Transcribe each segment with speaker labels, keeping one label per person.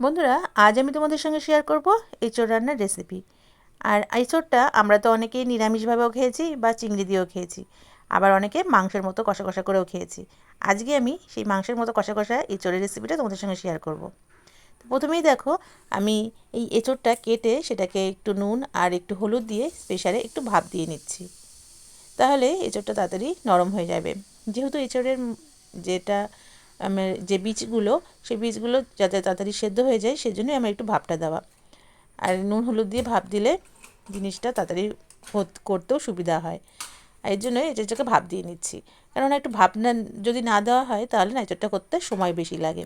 Speaker 1: বন্ধুরা, আজ আমি তোমাদের সঙ্গে শেয়ার করব এঁচোড় রান্নার রেসিপি আর এঁচোড়টা আমরা তো অনেকেই নিরামিষভাবেও খেয়েছি বা চিংড়ি দিয়েও খেয়েছি, আবার অনেকে মাংসের মতো কষা কষা করেও খেয়েছি। আজকে আমি সেই মাংসের মতো কষা কষা এঁচোড়ের রেসিপিটা তোমাদের সঙ্গে শেয়ার করব। তো প্রথমেই দেখো, আমি এই এঁচোড়টা কেটে সেটাকে একটু নুন আর একটু হলুদ দিয়ে প্রেশারে একটু ভাপ দিয়ে নিচ্ছি। তাহলে এঁচোড়টা তাড়াতাড়ি নরম হয়ে যাবে। যেহেতু এঁচোড়ের যেটা যে বীজগুলো, সেই বীজগুলো যাতে তাড়াতাড়ি সেদ্ধ হয়ে যায়, সেজন্যই আমার একটু ভাপটা দেওয়া। আর নুন হলুদ দিয়ে ভাপ দিলে জিনিসটা তাড়াতাড়ি করতেও সুবিধা হয়। আর এর জন্য এঁচড়টাকে ভাপ দিয়ে নিচ্ছি। কেননা একটু ভাপ না, যদি না দেওয়া হয়, তাহলে না এঁচড়টা করতে সময় বেশি লাগে।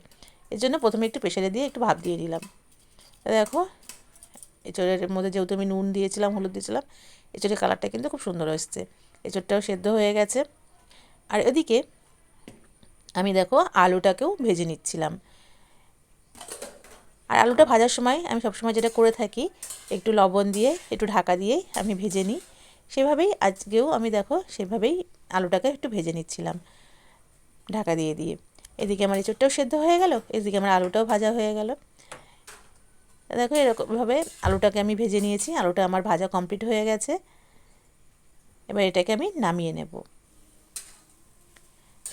Speaker 1: এর জন্য প্রথমে একটু প্রেশারে দিয়ে একটু ভাপ দিয়ে নিলাম। দেখো, এঁচড়ের মধ্যে যেহেতু আমি নুন দিয়েছিলাম, হলুদ দিয়েছিলাম, এঁচড়ের কালারটা কিন্তু খুব সুন্দর এসছে। এঁচড়টাও সেদ্ধ হয়ে গেছে। আর এদিকে আমি দেখো আলুটাকেও ভেজে নিচ্ছিলাম। আর আলুটা ভাজার সময় আমি সবসময় যেটা করে থাকি, একটু লবণ দিয়ে, একটু ঢাকা দিয়ে আমি ভেজে নিই। সেভাবেই আজকেও আমি দেখো সেভাবেই আলুটাকে একটু ভেজে নিচ্ছিলাম, ঢাকা দিয়ে দিয়ে। এদিকে আমার এঁচোড়টাও সেদ্ধ হয়ে গেল, এদিকে আমার আলুটাও ভাজা হয়ে গেল। দেখো এরকমভাবে আলুটাকে আমি ভেজে নিয়েছি, আলুটা আমার ভাজা কমপ্লিট হয়ে গেছে। এবার এটাকে আমি নামিয়ে নেব।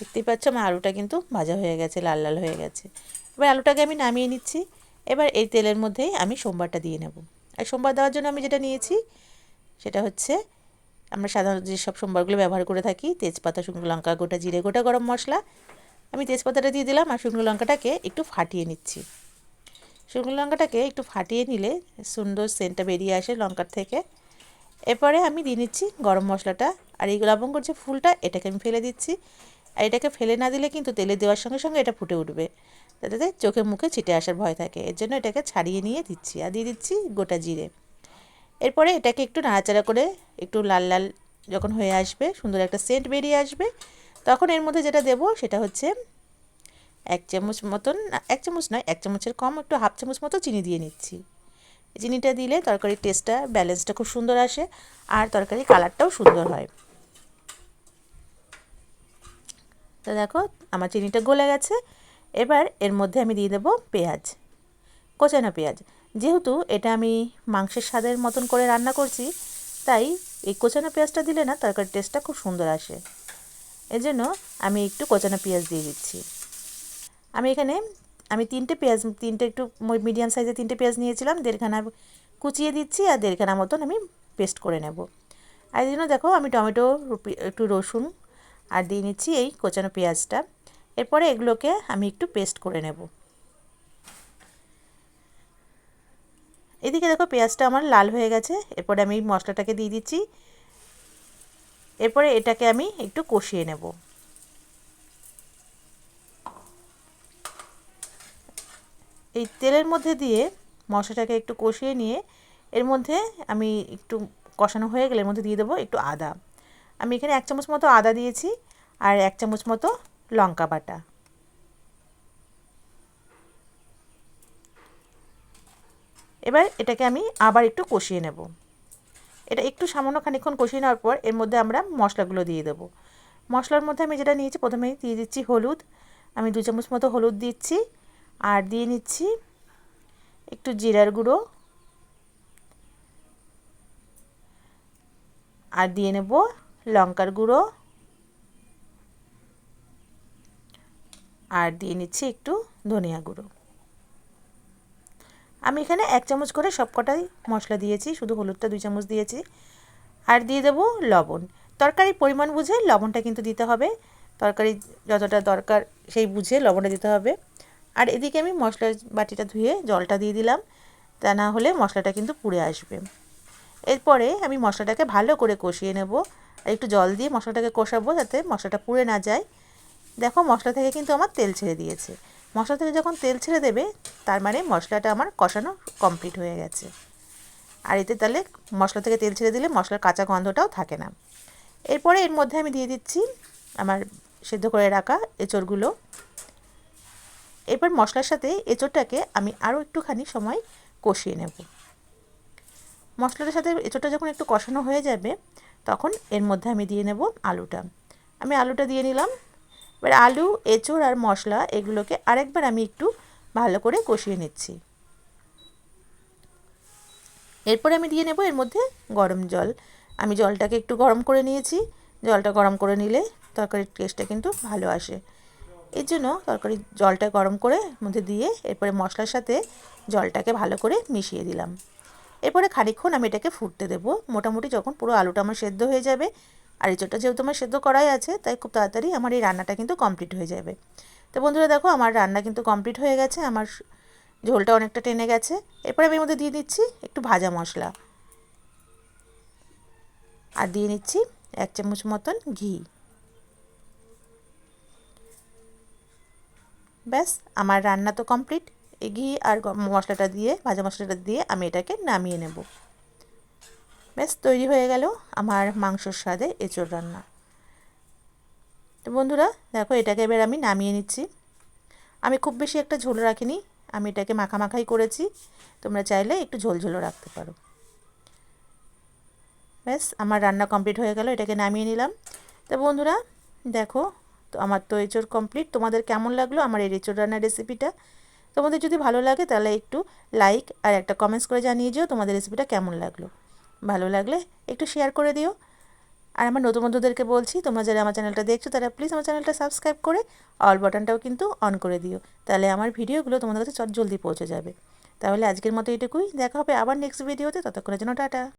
Speaker 1: দেখতেই পাচ্ছ আমার আলুটা কিন্তু ভাজা হয়ে গেছে, লাল লাল হয়ে গেছে। এবার আলুটাকে আমি নামিয়ে নিচ্ছি। এবার এই তেলের মধ্যেই আমি সোমবারটা দিয়ে নেব। আর সোমবার দেওয়ার জন্য আমি যেটা নিয়েছি, সেটা হচ্ছে আমরা সাধারণত যেসব সোমবারগুলো ব্যবহার করে থাকি, তেজপাতা, শুকনো লঙ্কা, গোটা জিরে, গোটা গরম মশলা, আমি তেজপাতাটা দিয়ে দিলাম আর শুকনো লঙ্কাটাকে একটু ফাটিয়ে নিচ্ছি। শুকনো লঙ্কাটাকে একটু ফাটিয়ে নিলে সুন্দর সেন্টটা বেরিয়ে আসে লঙ্কার থেকে। এরপরে আমি দিয়ে নিচ্ছি গরম মশলাটা আর এই লবঙ্গর যে ফুলটা, এটাকে আমি ফেলে দিচ্ছি। আর এটাকে ফেলে না দিলে কিন্তু তেলে দেওয়ার সঙ্গে সঙ্গে এটা ফুটে উঠবে। তাতে চোখে মুখে ছিটে আসার ভয় থাকে। এর জন্য এটাকে ছাড়িয়ে নিয়ে দিচ্ছি আর দিয়ে দিচ্ছি গোটা জিরে। এরপরে এটাকে একটু নাড়াচাড়া করে একটু লাল লাল যখন হয়ে আসবে, সুন্দর একটা সেন্ট বেরিয়ে আসবে, তখন এর মধ্যে যেটা দেবো সেটা হচ্ছে এক চামচ মতন এক চামচ নয়, এক চামচের কম একটু হাফ চামচ মতো চিনি দিয়ে নিচ্ছি। চিনিটা দিলে তরকারির টেস্টটা ব্যালেন্সটা খুব সুন্দর আসে আর তরকারির কালারটাও সুন্দর হয়। তো দেখো, আমার চিনিটা গলে গেছে। এবার এর মধ্যে আমি দিয়ে দেবো পেঁয়াজ, কোচানো পেঁয়াজ। যেহেতু এটা আমি মাংসের স্বাদের মতন করে রান্না করছি, তাই এই কোচানো পেঁয়াজটা দিলে না তরকারির টেস্টটা খুব সুন্দর আসে। এজন্য আমি একটু কোচানো পেঁয়াজ দিয়ে দিচ্ছি। আমি এখানে, আমি তিনটে পেঁয়াজ, তিনটে একটু মিডিয়াম সাইজের তিনটে পেঁয়াজ নিয়েছিলাম, দেড়খানা কুচিয়ে দিচ্ছি আর দেড়খানা মতন আমি পেস্ট করে নেব। আর জন্য দেখো, আমি টমেটো একটু রসুন আর দিয়ে নিচ্ছি এই কোচানো পেঁয়াজটা। এরপরে এগুলোকে আমি একটু পেস্ট করে নেব। এদিকে দেখো পেঁয়াজটা আমার লাল হয়ে গেছে, এরপরে আমি মশলাটাকে দিয়ে দিচ্ছি। এরপরে এটাকে আমি একটু কষিয়ে নেব। এই তেলের মধ্যে দিয়ে মশলাটাকে একটু কষিয়ে নিয়ে এর মধ্যে আমি একটু কষানো হয়ে গেলে এর মধ্যে দিয়ে দেবো একটু আদা। আমি এখানে এক চামচ মতো আদা দিয়েছি আর এক চামচ মতো লঙ্কা বাটা। এবার এটাকে আমি আবার একটু কষিয়ে নেব। এটা একটু সামান্য খানিক্ষণ কষিয়ে নেওয়ার পর এর মধ্যে আমরা মশলাগুলো দিয়ে দেবো। মশলার মধ্যে আমি যেটা নিয়েছি প্রথমে দিয়ে দিচ্ছি হলুদ। আমি দু চামচ মতো হলুদ দিচ্ছি আর দিয়ে নিচ্ছি একটু জিরার গুঁড়ো। আর দিয়ে নেব লঙ্কার গুঁড়ো। আর দিয়ে নিচ্ছি একটু ধনিয়া গুঁড়ো। আমি এখানে এক চামচ করে সব কটাই মশলা দিয়েছি, শুধু হলুদটা দুই চামচ দিয়েছি। আর দিয়ে দেবো লবণ। তরকারির পরিমাণ বুঝে লবণটা কিন্তু দিতে হবে। তরকারি যতটা দরকার সেই বুঝে লবণটা দিতে হবে। আর এদিকে আমি মশলার বাটিটা ধুয়ে জলটা দিয়ে দিলাম। তা না হলে মশলাটা কিন্তু পুড়ে আসবে। এরপরে আমি মশলাটাকে ভালো করে কষিয়ে নেব। একটু জল দিয়ে মশলাটাকে কষাবো যাতে মশলাটা পুড়ে না যায়। দেখো মশলা থেকে কিন্তু আমার তেল ছেড়ে দিয়েছে। মশলা থেকে যখন তেল ছেড়ে দেবে, তার মানে মশলাটা আমার কষানো কমপ্লিট হয়ে গেছে। আর এতে তাহলে মশলা থেকে তেল ছেড়ে দিলে মশলার কাঁচা গন্ধটাও থাকে না। এরপরে এর মধ্যে আমি দিয়ে দিচ্ছি আমার সেদ্ধ করে রাখা এঁচড়গুলো। এরপর মশলার সাথে এঁচড়টাকে আমি আরও একটুখানি সময় কষিয়ে নেব। মশলাটার সাথে এঁচড়টা যখন একটু কষানো হয়ে যাবে তখন এর মধ্যে আমি দিয়ে নেব আলুটা। আমি আলুটা দিয়ে নিলাম। এবার আলু, এঁচড় আর মশলা এগুলোকে আরেকবার আমি একটু ভালো করে কষিয়ে নিচ্ছি। এরপরে আমি দিয়ে নেব এর মধ্যে গরম জল। আমি জলটাকে একটু গরম করে নিয়েছি। জলটা গরম করে নিলে তরকারির টেস্টটা কিন্তু ভালো আসে। এর জন্য তরকারি জলটা গরম করে মধ্যে দিয়ে এরপরে মশলার সাথে জলটাকে ভালো করে মিশিয়ে দিলাম। এরপরে খানিকক্ষণ আমি এটাকে ফুটতে দেবো। মোটামুটি যখন পুরো আলুটা আমার সেদ্ধ হয়ে যাবে, আর এঁচোড়টা যেহেতু আমার সেদ্ধ করাই আছে, তাই খুব তাড়াতাড়ি আমার এই রান্নাটা কিন্তু কমপ্লিট হয়ে যাবে। তো বন্ধুরা দেখো, আমার রান্না কিন্তু কমপ্লিট হয়ে গেছে, আমার ঝোলটা অনেকটা টেনে গেছে। এরপরে আমি এর মধ্যে দিয়ে দিচ্ছি একটু ভাজা মশলা। আর দিয়ে নিচ্ছি এক চামচ মতন ঘি। ব্যাস, আমার রান্না তো কমপ্লিট। ঘি আর মশলাটা দিয়ে, ভাজা মশলাটা দিয়ে আমি এটাকে নামিয়ে নেব। ব্যাস, তৈরি হয়ে গেল আমার মাংসর স্বাদে এঁচোড় রান্না। তো বন্ধুরা, দেখো এটাকে এবার আমি নামিয়ে নিচ্ছি। আমি খুব বেশি একটা ঝোল রাখিনি, আমি এটাকে মাখামাখাই করেছি। তোমরা চাইলে একটু ঝোল ঝোলও রাখতে পারো। ব্যাস, আমার রান্না কমপ্লিট হয়ে গেল, এটাকে নামিয়ে নিলাম। তো বন্ধুরা, দেখো, তো আমার তো এঁচোড় কমপ্লিট। তোমাদের কেমন লাগল আমার এই এঁচোড় রান্নার রেসিপিটা? তোমাদের যদি ভালো লাগে তাহলে একটু লাইক আর একটা কমেন্টস করে জানিয়ে দিও তোমাদের রেসিপিটা কেমন লাগল। ভালো লাগলে একটু শেয়ার করে দিও। আর আমার নতুন বন্ধুদেরকে বলছি, তোমরা যারা আমার চ্যানেলটা দেখছ তারা প্লিজ আমার চ্যানেলটা সাবস্ক্রাইব করে অল বাটনটাও কিন্তু অন করে দিও। তাহলে আমার ভিডিওগুলো তোমাদের কাছে চট জলদি পৌঁছে যাবে। তাহলে আজকের মতো এটুকুই দেখা হবে আবার নেক্সট ভিডিওতে ততক্ষণের জন্য টাটা।